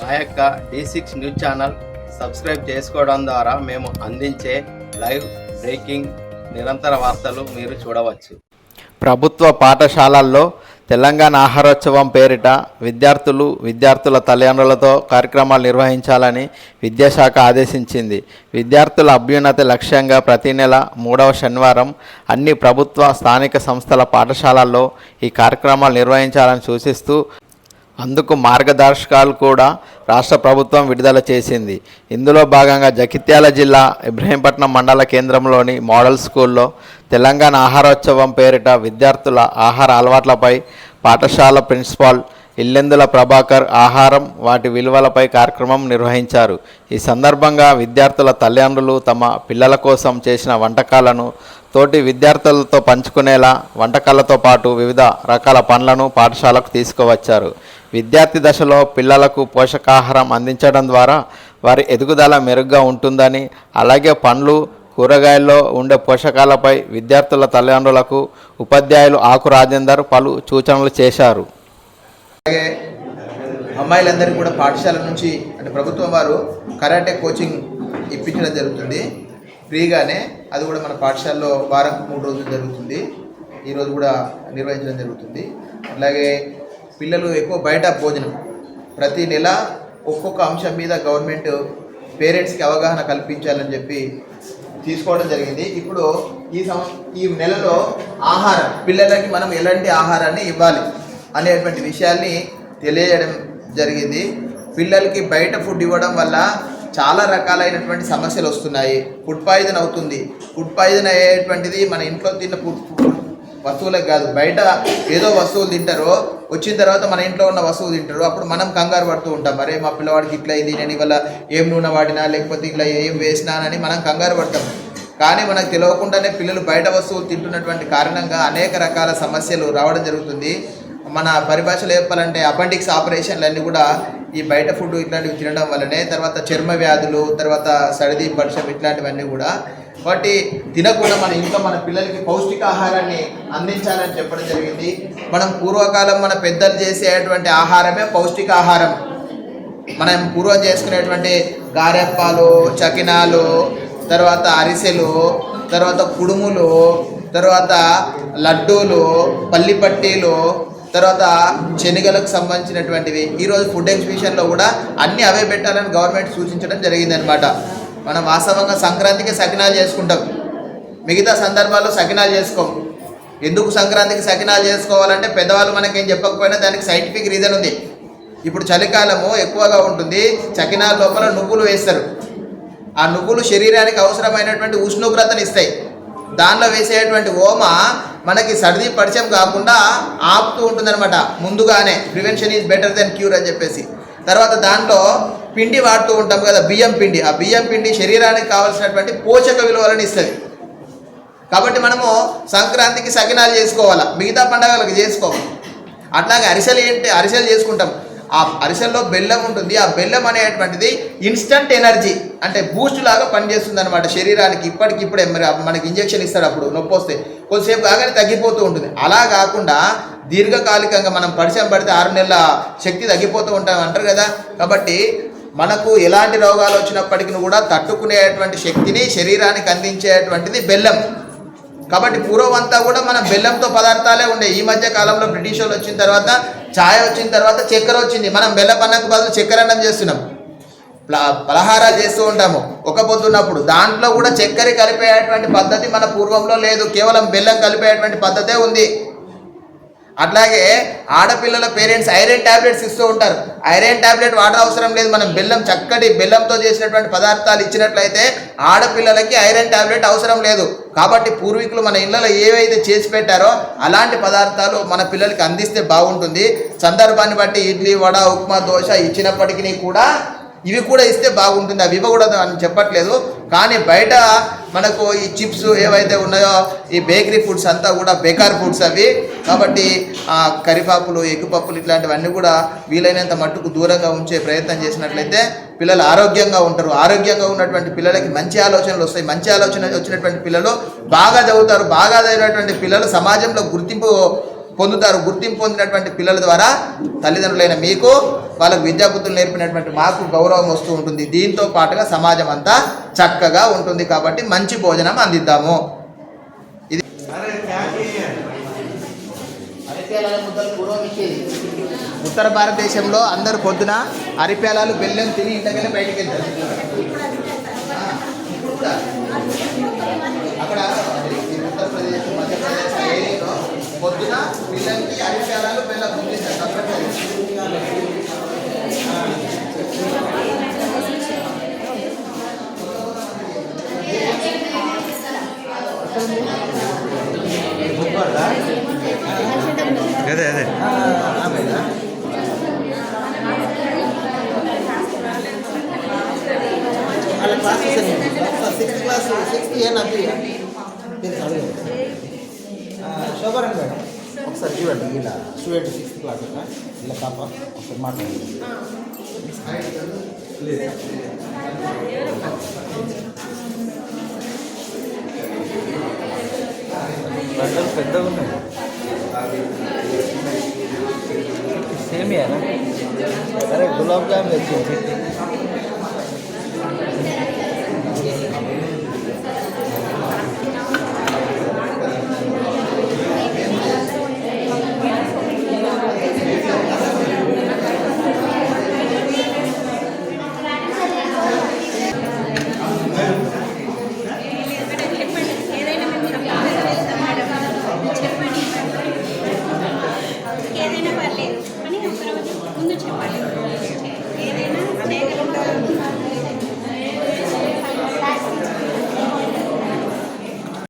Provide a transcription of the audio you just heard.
మా యొక్క D six news channel subscribe చేసుకోవడం ద్వారా మేము అందించే లైవ్ బ్రేకింగ్ నిరంతర వార్తలు మీరు చూడవచ్చు. ప్రభుత్వ పాఠశాలల్లో తెలంగాణ ఆహారోత్సవం పేరిట విద్యార్థులు విద్యార్థుల తల్లిదండ్రులతో కార్యక్రమాలు నిర్వహించాలని విద్యాశాఖ ఆదేశించింది. విద్యార్థుల అభ్యున్నతి లక్ష్యంగా ప్రతి నెల మూడవ శనివారం అన్ని ప్రభుత్వ స్థానిక సంస్థల పాఠశాలల్లో ఈ కార్యక్రమాలు నిర్వహించాలని సూచిస్తూ అందుకు మార్గదర్శకాలు కూడా రాష్ట్ర ప్రభుత్వం విడుదల చేసింది. ఇందులో భాగంగా జగిత్యాల జిల్లా ఇబ్రహీంపట్నం మండల కేంద్రంలోని మోడల్ స్కూల్లో తెలంగాణ ఆహారోత్సవం పేరిట విద్యార్థుల ఆహార అలవాట్లపై పాఠశాల ప్రిన్సిపాల్ ఇల్లెందుల ప్రభాకర్ ఆహారం వాటి విలువలపై కార్యక్రమం నిర్వహించారు. ఈ సందర్భంగా విద్యార్థుల తల్లిదండ్రులు తమ పిల్లల కోసం చేసిన వంటకాలను తోటి విద్యార్థులతో పంచుకునేలా వంటకాలతో పాటు వివిధ రకాల పండ్లను పాఠశాలకు తీసుకువచ్చారు. విద్యార్థి దశలో పిల్లలకు పోషకాహారం అందించడం ద్వారా వారి ఎదుగుదల మెరుగ్గా ఉంటుందని అలాగే పండ్లు కూరగాయల్లో ఉండే పోషకాలపై విద్యార్థుల తల్లిదండ్రులకు ఉపాధ్యాయులు ఆకు రాజేందర్ పలు సూచనలు చేశారు. అలాగే అమ్మాయిలందరికీ కూడా పాఠశాల నుంచి అంటే ప్రభుత్వం వారు కరాటే కోచింగ్ ఇప్పించడం జరుగుతుంది. ఫ్రీగానే అది కూడా మన పాఠశాలలో వారం మూడు రోజులు జరుగుతుంది. ఈరోజు కూడా నిర్వహించడం జరుగుతుంది. అలాగే పిల్లలు ఎక్కువ బయట భోజనం. ప్రతి నెల ఒక్కొక్క అంశం మీద గవర్నమెంట్ పేరెంట్స్కి అవగాహన కల్పించాలని చెప్పి తీసుకోవడం జరిగింది. ఇప్పుడు ఈ సం ఈ నెలలో ఆహారం పిల్లలకి మనం ఎలాంటి ఆహారాన్ని ఇవ్వాలి అనేటువంటి విషయాల్ని తెలియజేయడం జరిగింది. పిల్లలకి బయట ఫుడ్ ఇవ్వడం వల్ల చాలా రకాలైనటువంటి సమస్యలు వస్తున్నాయి. ఫుడ్ పాయిజన్ అవుతుంది. ఫుడ్ పాయిజన్ అయ్యేటువంటిది మన ఇంట్లో తిన్న ఫుడ్ వస్తువులకు కాదు బయట ఏదో వస్తువులు తింటారో వచ్చిన తర్వాత మన ఇంట్లో ఉన్న వస్తువు తింటారు. అప్పుడు మనం కంగారు పడుతూ ఉంటాం. అరే మా పిల్లవాడికి ఇట్లా ఇది నేను ఇవాళ ఏం నూనె వాడినా లేకపోతే ఇట్లా ఏం వేసినా అని మనం కంగారు పడతాం. కానీ మనకు తెలియకుండానే పిల్లలు బయట వస్తువులు తింటున్నటువంటి కారణంగా అనేక రకాల సమస్యలు రావడం జరుగుతుంది. మన పరిభాషలో చెప్పాలంటే అపెండిక్స్ ఆపరేషన్లు అన్నీ కూడా ఈ బయట ఫుడ్ ఇట్లాంటివి తినడం వల్లనే తర్వాత చర్మ వ్యాధులు తర్వాత సర్ది పరిశ్రమ ఇట్లాంటివన్నీ కూడా వాటి తినకుండా మన ఇంట్లో మన పిల్లలకి పౌష్టికాహారాన్ని అందించాలని చెప్పడం జరిగింది. మనం పూర్వకాలం మన పెద్దలు చేసేటువంటి ఆహారమే పౌష్టికాహారం. మనం పూర్వం చేసుకునేటువంటి గారెప్పాలు చకినాలు తర్వాత అరిసెలు తర్వాత కుడుములు తర్వాత లడ్డూలు పల్లిపట్టీలు తర్వాత శనగలకు సంబంధించినటువంటివి. ఈరోజు ఫుడ్ ఎగ్జిబిషన్లో కూడా అన్నీ అవే పెట్టాలని గవర్నమెంట్ సూచించడం జరిగిందనమాట మనం వాస్తవంగా సంక్రాంతికి సకినాలు చేసుకుంటాం. మిగతా సందర్భాల్లో సకినాలు చేసుకోం ఎందుకు సంక్రాంతికి సకినాలు చేసుకోవాలంటే పెద్దవాళ్ళు మనకేం చెప్పకపోయినా దానికి సైంటిఫిక్ రీజన్ ఉంది. ఇప్పుడు చలికాలము ఎక్కువగా ఉంటుంది. చకినాల లోపల నువ్వులు వేస్తారు. ఆ నువ్వులు శరీరానికి అవసరమైనటువంటి ఉష్ణోగ్రతను ఇస్తాయి. దానిలో వేసేటువంటి ఓమ మనకి సర్ది పరిచయం కాకుండా ఆపుతూ ఉంటుందన్నమాట. ముందుగానే prevention is better then cure అని చెప్పేసి. తర్వాత దాంట్లో పిండి వాడుతూ ఉంటాం కదా బియ్యం పిండి. ఆ బియ్యం పిండి శరీరానికి కావాల్సినటువంటి పోషక విలువలను ఇస్తుంది. కాబట్టి మనము సంక్రాంతికి సకినాలు చేసుకోవాలా? మిగతా పండగలకు చేసుకోము. అట్లాగే అరిసెలు ఏంటి? అరిసెలు చేసుకుంటాం. ఆ అరిసెల్లో బెల్లం ఉంటుంది. ఆ బెల్లం అనేటువంటిది ఇన్స్టంట్ ఎనర్జీ అంటే బూస్ట్ లాగా పనిచేస్తుంది అనమాట శరీరానికి. ఇప్పటికిప్పుడే మరి మనకి ఇంజెక్షన్ ఇస్తాడు అప్పుడు నొప్పి వస్తే. కొద్దిసేపు కాగానే తగ్గిపోతూ ఉంటుంది. అలా కాకుండా దీర్ఘకాలికంగా మనం పరిచయం పడితే ఆరు నెలల శక్తి తగ్గిపోతూ ఉంటాం అంటారు కదా. కాబట్టి మనకు ఎలాంటి రోగాలు వచ్చినప్పటికీ కూడా తట్టుకునేటువంటి శక్తిని శరీరానికి అందించేటువంటిది బెల్లం. కాబట్టి పూర్వం అంతా కూడా మనం బెల్లంతో పదార్థాలే ఉండే. ఈ మధ్య కాలంలో బ్రిటిష్ వాళ్ళు వచ్చిన తర్వాత ఛాయ్ వచ్చిన తర్వాత చక్కెర వచ్చింది. మనం బెల్లం అన్నకు బదులు చక్కెర అన్నం చేస్తున్నాం. పలహారాలు చేస్తూ ఉంటాము. ఒక పొద్దున్నప్పుడు దాంట్లో కూడా చక్కెర కలిపేటువంటి పద్ధతి మన పూర్వంలో లేదు. కేవలం బెల్లం కలిపేటువంటి పద్ధతే ఉంది. అట్లాగే ఆడపిల్లల పేరెంట్స్ ఐరన్ టాబ్లెట్స్ ఇస్తూ ఉంటారు. ఐరన్ టాబ్లెట్ వాటర్ అవసరం లేదు. మనం బెల్లం చక్కటి బెల్లంతో చేసినటువంటి పదార్థాలు ఇచ్చినట్లయితే ఆడపిల్లలకి ఐరన్ టాబ్లెట్ అవసరం లేదు. కాబట్టి పూర్వీకులు మన ఇళ్ళలో ఏవైతే చేసి పెట్టారో అలాంటి పదార్థాలు మన పిల్లలకి అందిస్తే బాగుంటుంది. సందర్భాన్ని బట్టి ఇడ్లీ వడ ఉప్మా దోశ ఇచ్చినప్పటికీ కూడా ఇవి కూడా ఇస్తే బాగుంటుంది. అవి ఇవ్వకూడదు అని చెప్పట్లేదు. కానీ బయట మనకు ఈ చిప్స్ ఏవైతే ఉన్నాయో ఈ బేకరీ ఫుడ్స్ అంతా కూడా బేకార్ ఫుడ్స్ అవి. కాబట్టి ఆ కరివేపాకులు ఎగ్గుపప్పులు ఇట్లాంటివన్నీ కూడా వీలైనంత మట్టుకు దూరంగా ఉంచే ప్రయత్నం చేసినట్లయితే పిల్లలు ఆరోగ్యంగా ఉంటారు. ఆరోగ్యంగా ఉన్నటువంటి పిల్లలకి మంచి ఆలోచనలు వస్తాయి. మంచి ఆలోచన వచ్చినటువంటి పిల్లలు బాగా చదువుతారు. బాగా చదివినటువంటి పిల్లలు సమాజంలో గుర్తింపు పొందుతారు. గుర్తింపు పొందినటువంటి పిల్లల ద్వారా తల్లిదండ్రులైన మీకు వాళ్ళకు విద్యాబుద్ధులు నేర్పినటువంటి మాకు గౌరవం వస్తూ ఉంటుంది. దీంతో పాటుగా సమాజం అంతా చక్కగా ఉంటుంది కాబట్టి మంచి భోజనం అందిద్దాము ఇది ఉత్తర భారతదేశంలో అందరూ పొద్దున అరిపేలాలు బెల్లం తిని ఇంతకనే బయటకు వెళ్తారు అక్కడ ఈ ఉత్తరప్రదేశ్ మధ్యప్రదేశ్ ఏరియాలో పొద్దున పిల్లలకి అరిపేలాలు బెల్లం తినిపిస్తారు తప్పనిసరి. అదే అదే. వాళ్ళ classes sixth class sixth A నది శోభరన్ మేడం ఒకసారి చూడండి ఇలా స్టూడెంట్ సిక్స్త్ క్లాస్ ఇలా పాప ఒకసారి మాట్లాడండి. బట్టలు పెద్దగా ఉన్నాయి. सेम ही है ना अरे गुलाब जामुन अच्छी